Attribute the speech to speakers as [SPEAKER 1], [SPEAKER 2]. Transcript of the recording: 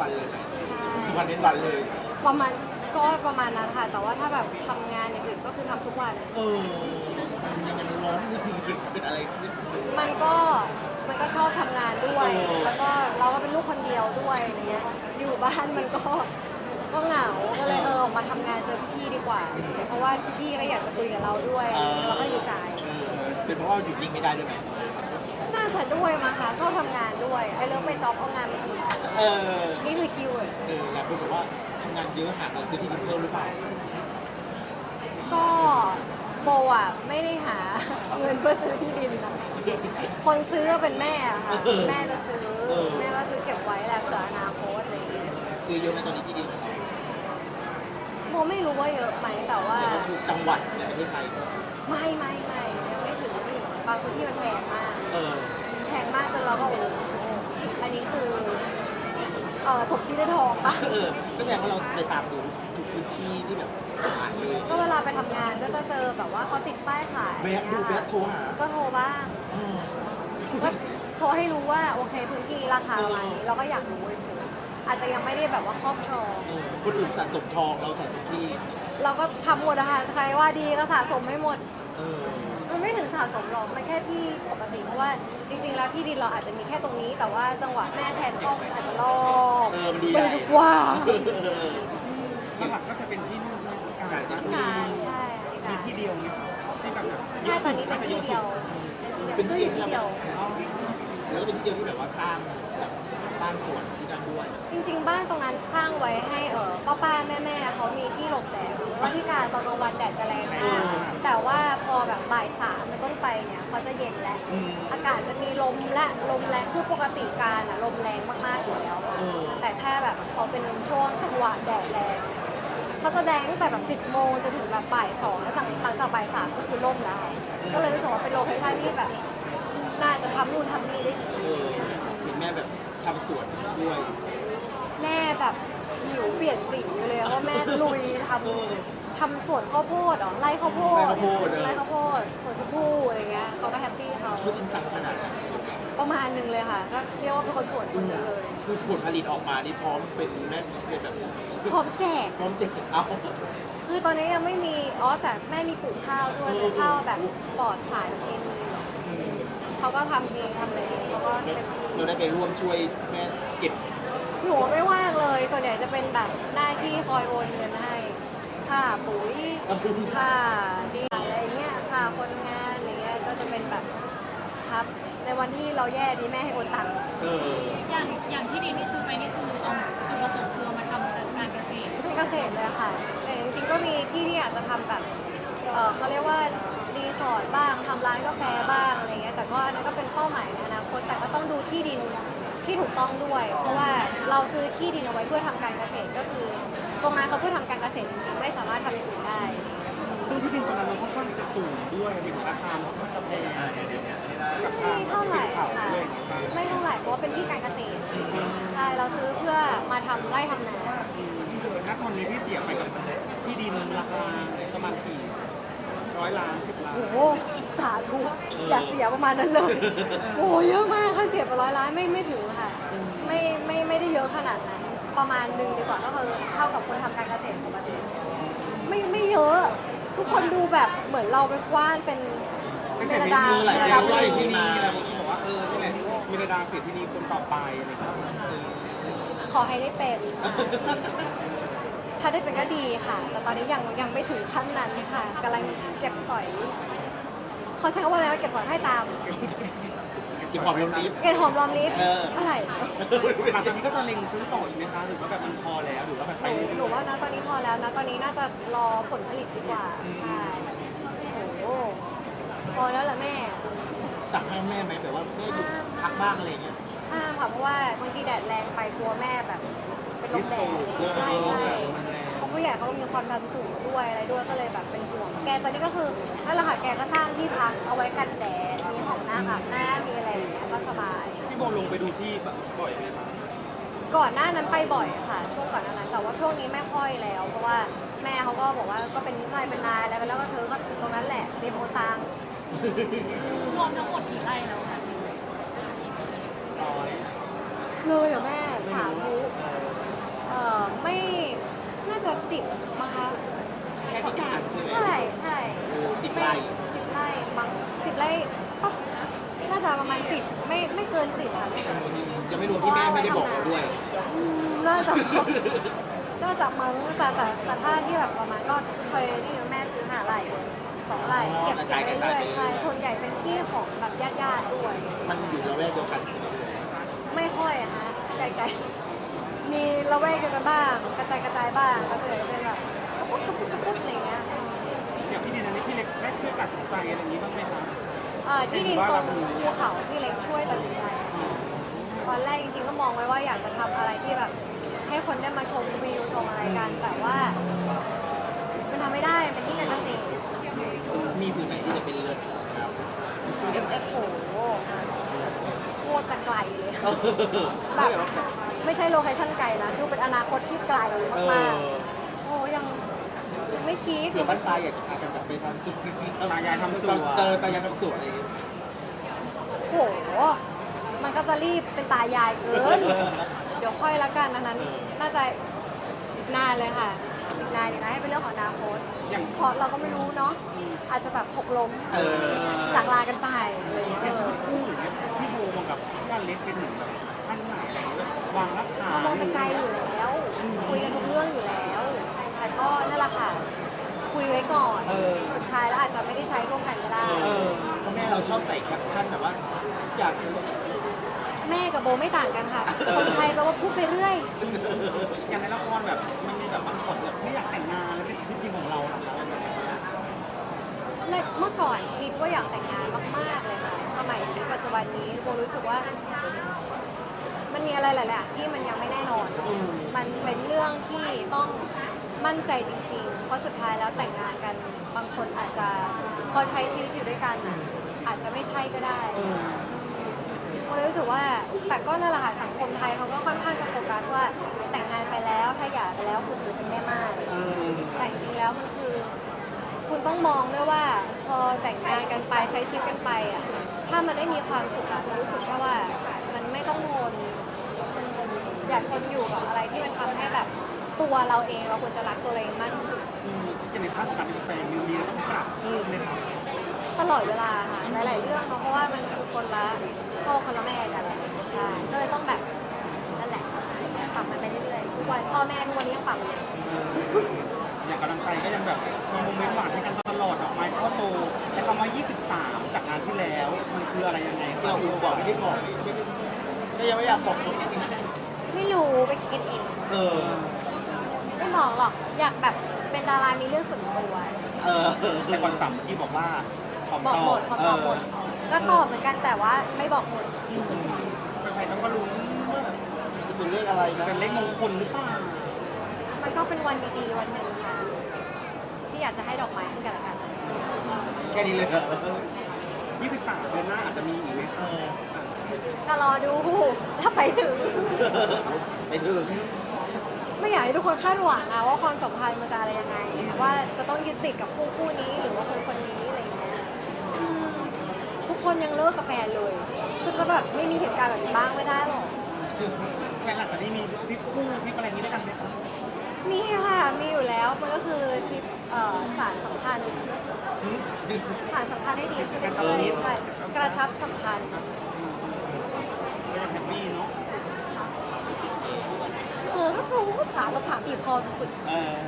[SPEAKER 1] วันเลยไหม
[SPEAKER 2] ใช่
[SPEAKER 1] ทุกวันเน้นวันเลย
[SPEAKER 2] ประมาณก็ประมาณนั้นค่ะ แต่ว่าถ้าแบบทำงานอย่างอื่นก็คือทำทุกวัน
[SPEAKER 1] เออมันยังมันร้อนเกิดเกิดอะไรขึ้น
[SPEAKER 2] มันก็มันก็ชอบทำงานด้วย
[SPEAKER 1] เออ
[SPEAKER 2] แล้วก็เราก็เป็นลูกคนเดียวด้วยอะไรเงี้ย อยู่บ้านมันก็ก็เหงา ก็เลยเออออกมาทำงานเจอพี่ๆดีกว่า เพราะว่าพี่ก็อยากจะคุยกับเราด้วย เราก็ดีใจ
[SPEAKER 1] เออเป็นเพราะว่าหยุดนิ่งไม่ได้ด้วยไหม
[SPEAKER 2] น่าจะด้วยมาค่ะชอบทำงานด้วยไอ้เรื่องไปจ็อบเอางานมาอีก
[SPEAKER 1] เออ
[SPEAKER 2] นี่คือคีย์เวิร์ด
[SPEAKER 1] เออหลายคนบอกว่าทำงานเยอะหาเงินซื้อที่ดินเพิ่มหรือเปล่า
[SPEAKER 2] ก็โบอะไม่ได้หาเงินเพื่อซื้อที่ดินนะคนซื้อก็เป็นแม่อะค่ะแม่จะซื้อแม่ก็ซื้อเก็บไว้แหละเผื่ออนาคตอะไรอย่างเงี้ย
[SPEAKER 1] ซื้อเยอะในตอนนี้ที่ดินของเรา
[SPEAKER 2] โบไม่รู้ว่าเยอะไหมแต่ว่า
[SPEAKER 1] แต่ก็คือจังหวัดในประเทศไทย
[SPEAKER 2] ไม่ไม่ไม่างพื้นที่มันแพงมาก
[SPEAKER 1] เออ
[SPEAKER 2] แพงมากจนเราก็โอ้โหอันนี้คือเอ่อถกที่ได้ทองปะ
[SPEAKER 1] เออก็แสดงว่าเราไปตามดูทุกพื้นที่ที่แบบขายเลย
[SPEAKER 2] ก็เวลาไปทำงานก็จะเจอแบบว่าเขาติดป้ายขาย
[SPEAKER 1] แวะดูแวะโทรหา
[SPEAKER 2] ก็โทรบ้าง
[SPEAKER 1] อืม
[SPEAKER 2] ก็โทรให้รู้ว่าโอเคพื้นที่ราคาประมาณนี้เราก็อยากรู้เฉยๆอาจจะยังไม่ได้แบบว่าครอบครอง
[SPEAKER 1] เออคนอื่นสะสมทองเราสะสมที่
[SPEAKER 2] เราก็ทำหมดนะคะใครว่าดีก็สะสมให้หมด
[SPEAKER 1] เออ
[SPEAKER 2] มันไม่ถึงสะสมหรอกมันแค่ที่ปกติเพราะว่าจริงๆแล้วที่ดินเราอาจจะมีแค่ตรงนี้ แต่ว่าจังหวะแม่แทนกล้องมันอาจจะรอบ
[SPEAKER 1] เออมันดูใหญ่
[SPEAKER 2] มันกว้าง
[SPEAKER 3] หลักๆก็จะเป็นที่นู่นใช่ไหมการ
[SPEAKER 1] การ
[SPEAKER 2] กลางใช่
[SPEAKER 3] มีที่เดียวไหมที่แบบ
[SPEAKER 2] ใช่ตอนนี้เป็นที่เดียวเป็นที่เดียวซื้ออยู่ที่เดียว
[SPEAKER 1] แล้วก็เป็นที่เดียวที่แบบว่าสร้างแบบบ้านสวนที่นั่นด้วย
[SPEAKER 2] จริงๆ บ้านตรงนั้นสร้างไว้ให้เออป้าป้าแม่แม่ๆเขามีที่หลบแดด ว่าที่การตอนกลางวันแดดจะแรงมากแต่ว่าพอแบบบ่ายสามเป็นต้นไปเนี่ยเขาจะเย็นแล้ว
[SPEAKER 1] อืม
[SPEAKER 2] อากาศจะมีลมและลมแรงคือปกติการอะลมแรงมากๆอยู่แล้วอะ
[SPEAKER 1] เออ
[SPEAKER 2] แต่แค่แบบเขาเป็นช่วงจังหวะแดดแรงเขาจะแดงตั้งแต่แบบ10โมงจนถึงแบบบ่ายสองแล้วจากหลังจากบ่ายสามก็คือล่มแล้ว ก็เลยรู้สึกว่าเป็นโลเคชั่นที่แบบน่าจะทำนู่นทำนี่ได้ดี
[SPEAKER 1] เออเห็นแม่แบบทำสวนด้วย
[SPEAKER 2] แม่แบบผิว เปลี่ยนสีไปเลยอะว่าแม่ลุยทำทำสวนข้าวโพดเหรอไร่ข้าวโพด
[SPEAKER 1] ไร่ข้าวโพดเออ
[SPEAKER 2] ไร่ข้าวโพดสวนชมพู่อะไรเงี้ยเขาก็แฮปปี้เขา
[SPEAKER 1] เขาจริงจังขนาดนั้น
[SPEAKER 2] ประมาณหนึงเลยค่ะ ก็เรียกว่าเป็นคนสวนคนหนึงเลย
[SPEAKER 1] คือผลผลิตออกมานี่พร้อมเป็นแม่เป็นแบบ
[SPEAKER 2] พร้อมแจก
[SPEAKER 1] พร้อมเจ็บเอา
[SPEAKER 2] คือตอนนี้ยังไม่มี อ๋อ แต่แม่มีปลูกข้าวด้วยเป็นข้าวแบบปลอดสารเคมีเขาก็ทำเองทำอะไรเองเขาก็เต็มที่
[SPEAKER 1] เราได้ไปร่วมช่วยแม่เก็บ
[SPEAKER 2] หนูไม่ว่าง เลย ส่วนใหญ่จะเป็นแบบหน้าที่คอยโอนเงินให้ ค่าปุ๋ย ค่าดีอะไรเงี้ย ค่าคนงานอะไรเงี้ย ก็จะเป็นแบบครับ ในวันที่เราแย่ดีแม่ให้โอนตังค์
[SPEAKER 1] เออ
[SPEAKER 4] อย่างอย่างที่ดินที่ซื้อไปนี่คือเอาจุดประสงค์คือเอามาทำการเกษตร
[SPEAKER 2] เป็นเกษตรเลยค่ะ แต่จริงๆก็มีที่ที่อยากจะทำแบบ เออเขาเรียกว่ารีสอร์ทบ้างทำร้านกาแฟบ้างอะไรเงี้ย แต่ก็อันนั้นก็เป็นเป้าหมายในอนาคต แต่ก็ต้องดูที่ดิน ที่ถูกต้องด้วย เพราะว่าเราซื้อที่ดินเอาไว้เพื่อทำการเกษตรก็คือ ตรงนั้นเขาเพื่อทำการเกษตรจริงๆไม่สามารถทำอย่างอื่นได้
[SPEAKER 3] ซึ่งที่ดินตรงนั้นเราค่อนข้างจะสูงด้วยมีราคามันก็จะแพงกับทาง
[SPEAKER 2] ไม่เท่าไหร่
[SPEAKER 3] เขา
[SPEAKER 2] ค่ะ
[SPEAKER 3] เลยนะครับ
[SPEAKER 2] ไม่เท่าไหร่เพราะว่าเป็นที่การเกษตร ใช่เราซื้อเพื่อมาทำไร่ทำนา
[SPEAKER 3] ณตอนนี้ที่เสียไปกับที่ดินราคาประมาณกี่ร้อยล้านสิบล้าน
[SPEAKER 2] โอ้โห สาธุอย่าเสียประมาณนั้นเลยโอ้เยอะมากค่ะเสียไปร้อยล้านไม่ไม่ถึงค่ะ ไม่ไม่ไม่ได้เยอะขนาดนั้นประมาณหนึ่งดีกว่าก็คือเท่ากับคนทำการเกษตรปกติไม่ไม่เยอะทุกคนดูแบบเหมือนเราไปกว้านเป็น
[SPEAKER 3] ไม่
[SPEAKER 2] เม
[SPEAKER 3] แต่
[SPEAKER 2] ล
[SPEAKER 3] ไม่
[SPEAKER 2] ดา
[SPEAKER 3] มี
[SPEAKER 2] เม
[SPEAKER 3] หลาย
[SPEAKER 2] ล
[SPEAKER 3] คน
[SPEAKER 2] ดา
[SPEAKER 3] ว่า
[SPEAKER 2] บุ
[SPEAKER 3] อยู่
[SPEAKER 2] รี
[SPEAKER 3] ที่นี่แหละผมบอกว่าเออนี่แหละมีระดาเสียที่นี่คนต่อไปอะไรอย่างเงี้ย
[SPEAKER 2] ขอให้ได้เป็น ถ้าได้เป็นก็ดีค่ะ แต่ตอนนี้ยังยังไม่ถึงขั้นนั้นค่ะกำลังเก็บสอย เขาใช้คำว่าอะไรนะเก็บสอยให้ตาม
[SPEAKER 1] เก็บหอมลงลิฟต์
[SPEAKER 2] เก็บหอมรอมริบ
[SPEAKER 1] เอออ
[SPEAKER 2] อะไร
[SPEAKER 3] หลังจากนี้ก็จะเล็งซื้อต่ออีกไหมคะหรือว่าแบบมันพอแล้วหรือว่าแบบ
[SPEAKER 2] ห
[SPEAKER 3] ไป
[SPEAKER 2] นู
[SPEAKER 3] เรื่อยๆ
[SPEAKER 2] หนูว่านะตอนนี้พอแล้วนะตอนนี้น่าจะรอผลผลิตดีกว่า ใช่โอ้โหพอแล้วล่ะแม่
[SPEAKER 1] สั่งให้แม่ไหมแบบว่าแม่หยุดพักบ้างอะไรอย่างเงี้ย
[SPEAKER 2] ห้ามค่ะเพราะว่าบางทีแดดแรงไปกลัวแม่แบบเป็นลมแดด
[SPEAKER 1] เออ
[SPEAKER 2] ใช่ใช่
[SPEAKER 3] มันแรง
[SPEAKER 2] เพราะผู้ใหญ่เขามีความดันสูงด้วยอะไรด้วยก็เลยแบบเป็นห่วงแกตอนนี้ก็คือนั่นแหละค่ะแกก็สร้างที่พักเอาไว้กันแดดมีห้องน้ำอาบน้ำมีอะไรอย่างเงี้ยก็สบาย
[SPEAKER 3] พี่โบลงไปดูที่แบบบ่อยไหมคะ
[SPEAKER 2] ก่อนหน้านั้นไปบ่อยค่ะ ช่วงก่อนหน้านั้น แต่ว่าช่วงนี้ไม่ค่อยแล้ว เพราะว่าแม่เขาก็บอกว่าก็เป็นนายเป็นนายอะไรไปแล้วก็เธอก็ตรงนั้นแหละเรียนโอตัง
[SPEAKER 4] รวมทั้งหมดกี่ไร่แล้วคะ
[SPEAKER 3] ร้อย
[SPEAKER 2] เลยเหรอแม่สาธุ จะสิบมาคะ
[SPEAKER 1] แค่ที่การใช่ไหม
[SPEAKER 2] ใช่ใช่
[SPEAKER 1] โอ้สิบไร่
[SPEAKER 2] สิบไร่มั้งสิบไร่ปะน่าจะประมาณสิบไม่ไม่เกินสิบค่ะไม่เกิน
[SPEAKER 1] ยังไม่รวมที่แม่ไม่ได้บอกเราด้วย
[SPEAKER 2] อืมน่าจะน่าจะมั้งแต่แต่แต่ถ้าที่แบบประมาณก็เคยได้ยินแม่ซื้อหาไร่สองไร่เก็บเก็บไปเรื่อยๆใช่ส่วนใหญ่เป็นที่ของแบบญาติๆด้วย
[SPEAKER 1] มันอยู่ระแวกเดียวกันใช่ไหม
[SPEAKER 2] ไม่ค่อยอะฮะไกลๆ มีละแวกเดียวกันบ้าง กระจายกระจายบ้างก็คือเป็นแบบปุ๊บปุ๊บปุ๊บปุ๊บอะไรอย่างเงี้ย
[SPEAKER 3] อย่างพี่ดินอันนี้พี่เล็กได้ช่วยตัดสินใจอะไรอย่างนี้บ้างไหมคะ
[SPEAKER 2] เอ่อที่ดินตรงภูเขาที่เล็กช่วยตัดสินใจตอนแรกจริงๆก็มองไว้ว่าอยากจะทำอะไรที่แบบ ให้คนได้มาชมวิวชมอะไรกัน แต่ว่า มันทำไม่ได้มันเป็นที่การเกษตร
[SPEAKER 1] มีพื้นไหนที่จะเป็นเลิศครับ
[SPEAKER 2] โอ้โหโค ตรจะไกลเลย
[SPEAKER 1] เออ
[SPEAKER 2] แบบไม่ใช่โลเคชั่นไกลนะคือเป็นอนาคตที่ไกล
[SPEAKER 1] เอ
[SPEAKER 2] มาก
[SPEAKER 1] อ
[SPEAKER 2] ๆโอ้ยังยังไม่คิด
[SPEAKER 1] เผื่อบ้านปลายอยากจะพากันแบบไปทำสวน
[SPEAKER 3] ตายายทำสวน
[SPEAKER 1] เจอตายายทำสวนอะไรอย่างเงี้ย
[SPEAKER 2] โห มันก็จะรีบเป็นตายายเกิน เดี๋ยวค่อยละกันอันนั้น น่าจะอีกนานเลยค่ะ อีกนานอีกนานให้เป็นเรื่องของอนาคต
[SPEAKER 3] อย่าง
[SPEAKER 2] เพราะเราก็ไม่รู้เนาะ อาจจะแบบหกล้ม
[SPEAKER 1] เออ
[SPEAKER 2] จากลากันไปอะไรอย่าง
[SPEAKER 3] ใน
[SPEAKER 2] เงี้ย
[SPEAKER 3] ชีวิตคู่อย่างเงี้ยพี่โบมา กับพี่อเล็กไปถึงแบบขั้นไหนอะไรอย่างเงี้ยวางรักฐาน
[SPEAKER 2] เรามองไปไกลอยู่แล้ว คุยกันทุกเรื่องอยู่แล้ว แต่ก็นั่นแหละค่ะ คุยไว้ก่อน
[SPEAKER 3] เออ
[SPEAKER 2] สุดท้ายแล้วอาจจะไม่ได้ใช้ร่วมกันก็ได้
[SPEAKER 3] เออ
[SPEAKER 1] เพราะแม่เราชอบใส่แคปชั่นแบบว่าอยาก
[SPEAKER 2] แม่กับโบไม่ต่างกันค่ะ คนไทยแปลว่าพูดไปเรื่อย
[SPEAKER 3] อย่างในละครแบบมันมีแบบบางช็อตแบบไม่อยากแต่งงานแล้วเป็นชีวิตจริงของเราอะครับ
[SPEAKER 2] ในเมื่อก่อนคิดว่าอยากแต่งงานมาก ๆ เลยค่ะ สมัยนี้ปัจจุบันนี้โบรู้สึกว่า มันมีอะไรหลายๆอย่างที่มันยังไม่แน่นอนมันเป็นเรื่องที่ต้องมั่นใจจริง ๆ เพราะสุดท้ายแล้วแต่งงานกันบางคนอาจจะพอใช้ชีวิตอยู่ด้วยกันอะอาจจะไม่ใช่ก็ได้โบเลยรู้สึกว่าแต่ก็นั่นแหละค่ะสังคมไทยเขาก็ค่อนข้างจะโฟกัสว่าแต่งงานไปแล้วถ้าหย่าไปแล้วคุณถือเป็นแม่ไม้
[SPEAKER 3] เออ
[SPEAKER 2] แต่จริงๆแล้วมันคือ คุณต้องมองด้วยว่าพ อแต่งงานกันไปใช้ชีวิตกันไปอะถ้ามันไม่มีความสุขอะรู้สึกแค่ว่ามันไม่ต้องทนอยากทนอยู่กับอะไรที่มันทำให้แบบตัวเราเองเราควรจะรักตัวเราเองมากที่สุด
[SPEAKER 3] อืมอย่างในภาพของการเป็นแฟนมีมีอะไรต้องปรับเพิ่มไหมครับ
[SPEAKER 2] ตลอดเวลาค่ะหลาย ๆ เรื่องเนาะเพราะว่ามันคือคนละพ่อคนละแม่กันแหละใช่ก็เลยต้องแบบนั่นแหละปรับมันไปเรื่อยๆทุกวันพ่อแม่ทุกวันนี้ยังปรับอยู่
[SPEAKER 3] อ ย่างกำลังใจก็ยังแบบมีโมเมนต์หวานให้กันตลอดดอกไม้ช่อโตแต่คำว่า 23 จากงานที่แล้วมันคืออะไรยังไงค
[SPEAKER 1] เรา
[SPEAKER 3] บ
[SPEAKER 1] อูบอกไม่ได้บอกก็ยังไม่อยากบอก
[SPEAKER 2] ไม่รู้ไปคิดเอง
[SPEAKER 1] เออ
[SPEAKER 2] ไม่บอกหรอกอยากแบบเป็นดารามีเรื่องส่วนตัว
[SPEAKER 1] เออ
[SPEAKER 3] แต่ก่อนสัมที่บอกว่าตอบ
[SPEAKER 2] บอกหมดพอตอบหมดก็ตอบเหมือนกันแต่ว่าไม่บอกหมด
[SPEAKER 3] ใครๆก็รู้ว่า
[SPEAKER 1] จะเป็นเรื่องอะไรนะ
[SPEAKER 3] เป็นเลขมงคลหรือเปล่า
[SPEAKER 2] มันก็เป็นวันดีๆวันหนึ่งค่ะ ที่อยากจะให้ดอกไม้ซึ่งกันและกัน
[SPEAKER 1] แค่นี้เลยเหรอ
[SPEAKER 3] 23เดือนหน้าอาจจะมีอีกไหม
[SPEAKER 1] เออ
[SPEAKER 2] ก็รอดูถ้าไปถึง
[SPEAKER 1] ไปถึง
[SPEAKER 2] ไม่อยากให้ทุกคนคาดหวังอะว่าความสัมพันธ์มันจะอะไรยังไง ว่าจะต้องยึดติดกับคู่คู่นี้หรือว่าคนคนนี้อะไรอย่างเงี้ยอืมทุกคนยังเลิกกับแฟนเลยฉันจะแบบไม่มีเหตุการณ์แบบนี้บ้างไม่ได้หรอก
[SPEAKER 3] แฟนหลังจากนี้มีทริปคู่ทริปอะไรอย่างนี้ด้วยกันไหมครับ
[SPEAKER 2] มีค่ะ มีอยู่แล้ว มันก็คือทริปเอ่อสารสัมพันธ์ สารสัมพันธ์ให้ดีขึ้นเรื่อยๆใช่กระชับสัมพันธ์
[SPEAKER 3] ก็ยังแฮปปี้เนาะ
[SPEAKER 2] คือก็กูก็ถามคำถามอีกพอสุด
[SPEAKER 3] เออ